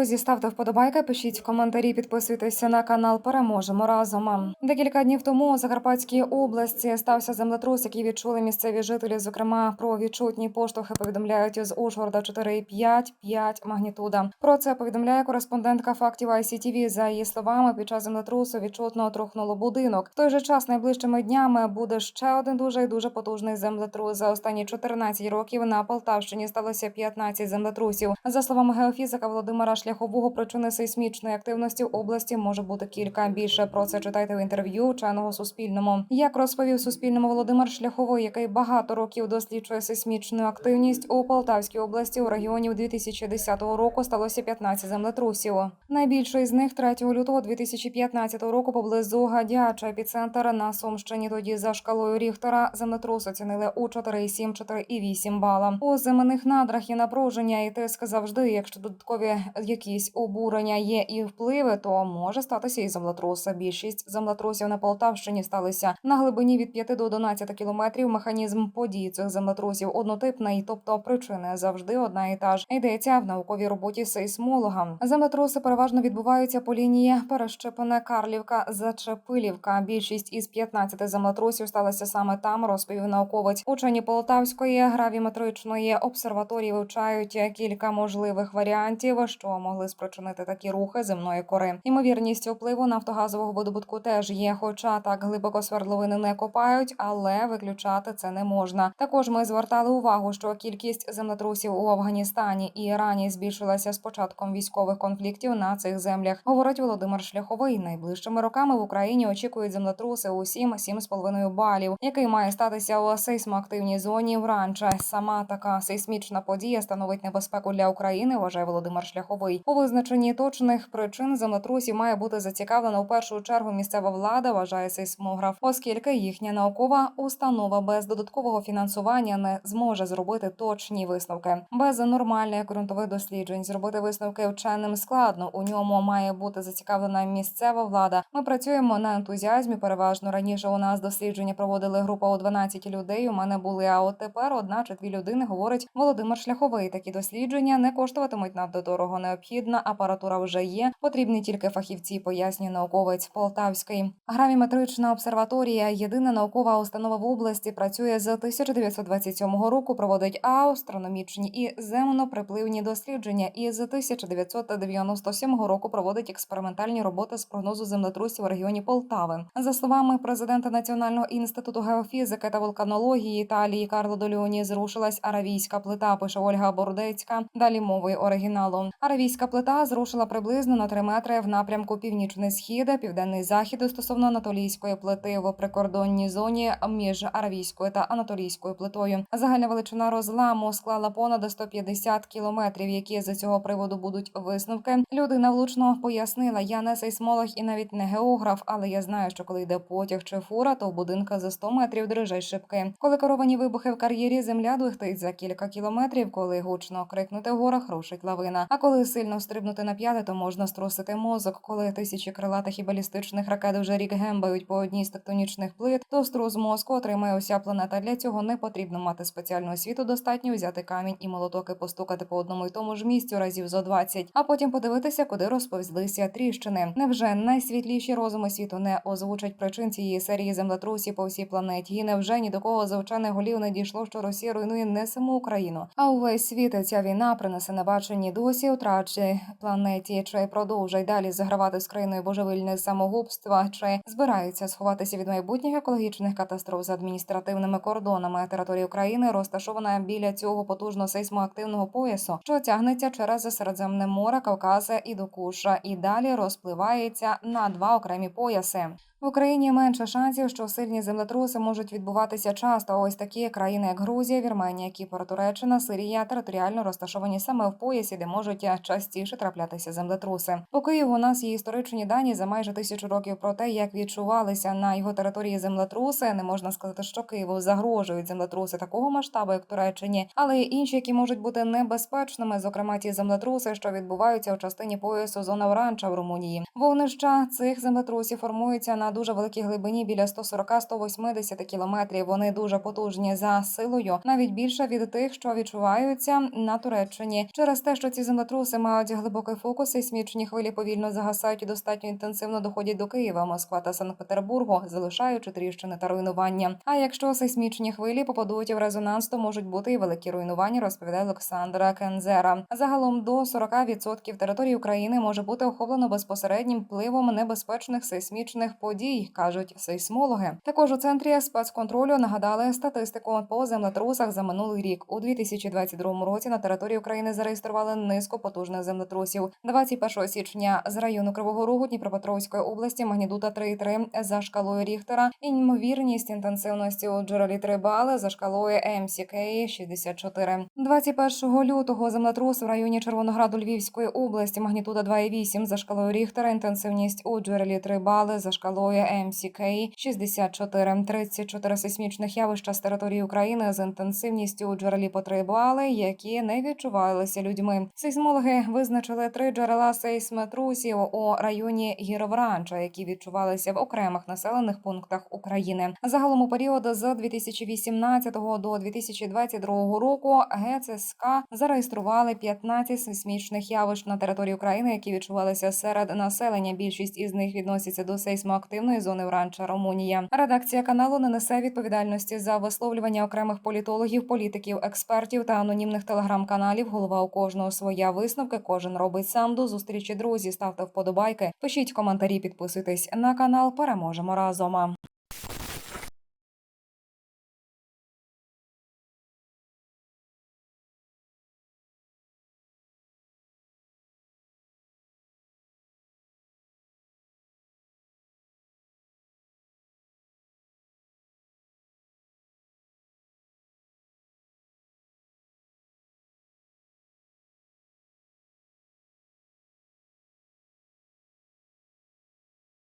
Друзі, ставте вподобайки, пишіть коментарі, підписуйтеся на канал. Переможемо разом. Декілька днів тому у Закарпатській області стався землетрус, який відчули місцеві жителі. Зокрема, про відчутні поштовхи повідомляють з Ужгорода 4,5, 5 магнітуда. Про це повідомляє кореспондентка фактів ICTV. За її словами, під час землетрусу відчутно трухнуло будинок. В той же час найближчими днями буде ще один дуже і дуже потужний землетрус. За останні 14 років на Полтавщині сталося 15 землетрусів. За словами геофізика Володимира Шляхового, причини сейсмічної активності в області може бути кілька. Більше про це читайте в інтерв'ю вченого Суспільному. Як розповів Суспільному Володимир Шляховий, який багато років досліджує сейсмічну активність у Полтавській області у регіоні 2010 року сталося 15 землетрусів. Найбільший з них 3 лютого 2015 року поблизу Гадяча епіцентр на Сумщині. Тоді за шкалою Ріхтера землетрус оцінили у 4,7-4,8 бала. У земних надрах є напруження, і тиск завжди, якщо додаткові якісь обурення є і впливи, то може статися і землетрус. Більшість землетрусів на Полтавщині сталися на глибині від 5 до 11 кілометрів. Механізм подій цих землетрусів однотипний, тобто причини завжди одна і та ж. Йдеться в науковій роботі сейсмолога. Землетруси переважно відбуваються по лінії Перещепине Карлівка Зачепилівка. Більшість із 15 землетрусів сталася саме там, розповів науковець. Учені Полтавської гравіметричної обсерваторії вивчають кілька можливих варіантів, що могли спричинити такі рухи земної кори. Ймовірність впливу нафтогазового видобутку теж є, хоча так глибоко свердловини не копають, але виключати це не можна. Також ми звертали увагу, що кількість землетрусів у Афганістані і Ірані збільшилася з початком військових конфліктів на цих землях. Говорить Володимир Шляховий. Найближчими роками в Україні очікують землетруси у 7-7,5 балів, який має статися у сейсмоактивній зоні вранче. Сама така сейсмічна подія становить небезпеку для України. Вважає Володимир Шляховий. У визначенні точних причин землетрусів має бути зацікавлена у першу чергу місцева влада. Вважає сейсмограф, оскільки їхня наукова установа без додаткового фінансування не зможе зробити точні висновки. Без нормальних ґрунтових досліджень зробити висновки вченим складно. У ньому має бути зацікавлена місцева влада. Ми працюємо на ентузіазмі. Переважно раніше у нас дослідження проводили група у 12 людей. У мене були. А от тепер одна чи дві людини говорить Володимир Шляховий. Такі дослідження не коштуватимуть надто дорого. Необхідна апаратура вже є. Потрібні тільки фахівці, пояснює науковець Полтавський. Гравіметрична обсерваторія, єдина наукова установа в області, працює з 1927 року. Проводить астрономічні і земно-припливні дослідження. І з 1997 року проводить експериментальні роботи з прогнозу землетрусів у регіоні Полтави. За словами президента Національного інституту геофізики та вулканології Італії Карло Доліоні, зрушилась аравійська плита. Пише Ольга Бордецька. Далі мовою оригіналу. Аравійська плита зрушила приблизно на 3 метри в напрямку північний схід, південний захід стосовно анатолійської плити в прикордонній зоні між аравійською та анатолійською плитою. Загальна величина розламу склала понад 150 кілометрів. Які з цього приводу будуть висновки? Людина влучно пояснила: я не сейсмолог і навіть не географ, але я знаю, що коли йде потяг чи фура, то у будинка за 100 метрів дрижать шибки. Коли керовані вибухи в кар'єрі, земля двихтить за кілька кілометрів. Коли гучно крикнути в горах, рушить лавина. А коли сильно стрибнути на п'яти, то можна струсити мозок. Коли тисячі крилатих і балістичних ракет вже рік гембають по одній з тектонічних плит, то струс мозку отримає уся планета. Для цього не потрібно мати спеціальну освіту. Достатньо взяти камінь і молоток і постукати по одному й тому ж місцю разів зо 20, а потім подивитися, куди розповзлися тріщини. Невже найсвітліші розуми світу не озвучать причин цієї серії землетрусів по всій планеті? І невже ні до кого з вчених голів не дійшло, що Росія руйнує не саму Україну, а увесь світ ця війна принесе небачені досі втрачі планеті, чи продовжать далі загравати з країною божевильне самогубства, чи збираються сховатися від майбутніх екологічних катастроф за адміністративними кордонами території України, розташована біля цього потужно сейсмоактивного поясу, що тягнеться через Середземне море, Кавказа і до Куша, і далі розпливається на два окремі пояси. В Україні менше шансів, що сильні землетруси можуть відбуватися часто. Ось такі країни, як Грузія, Вірменія, Кіпр, Туреччина, Сирія територіально розташовані саме в поясі, де можуть частіше траплятися землетруси. По Києву у нас є історичні дані за майже тисячу років про те, як відчувалися на його території землетруси. Не можна сказати, що Києву загрожують землетруси такого масштабу, як в Туреччині, але є інші, які можуть бути небезпечними, зокрема ті землетруси, що відбуваються у частині поясу зона Вранча в Румунії. Вогнища цих землетрусів формуються на дуже великій глибині біля 140-180 кілометрів. Вони дуже потужні за силою, навіть більше від тих, що відчуваються на Туреччині. Через те, що ці землетруси мають глибокий фокус, сейсмічні хвилі повільно загасають і достатньо інтенсивно доходять до Києва, Москва та Санкт-Петербургу, залишаючи тріщини та руйнування. А якщо сейсмічні хвилі попадуть в резонанс, то можуть бути і великі руйнування, розповідає Олександра Кензера. Загалом до 40% території України може бути охоплено безпосереднім впливом небезпечних сейсмічних подій, кажуть сейсмологи. Також у центрі спецконтролю нагадали статистику по землетрусах за минулий рік. У 2022 році на території України зареєстрували низку потужних землетрусів. 21 січня з району Кривого Рогу Дніпропетровської області магнітуда 3,3 за шкалою Ріхтера. Ймовірність інтенсивності у джерелі 3 бали за шкалою MCK 64. 21 лютого землетрус в районі Червонограду Львівської області магнітуда 2,8 за шкалою Ріхтера. Інтенсивність у джерелі 3 бали за шкалою MCK 64. 34 сейсмічних явища з території України з інтенсивністю у джерелі по 3 бали, які не відчувалися людьми. Сейсмологи визначили три джерела сейсметрусів у районі Гіровранча, які відчувалися в окремих населених пунктах України. Загалом у період з 2018 до 2022 року ГЦСК зареєстрували 15 сейсмічних явищ на території України, які відчувалися серед населення. Більшість із них відносяться до сейсмоактивної зони Вранча Румунія. Редакція каналу не несе відповідальності за висловлювання окремих політологів, політиків, експертів та анонімних телеграм-каналів. Голова у кожного своя висновки. Кожен робить сам до зустрічі. Друзі, ставте вподобайки, пишіть коментарі, підписуйтесь на канал. Переможемо разом.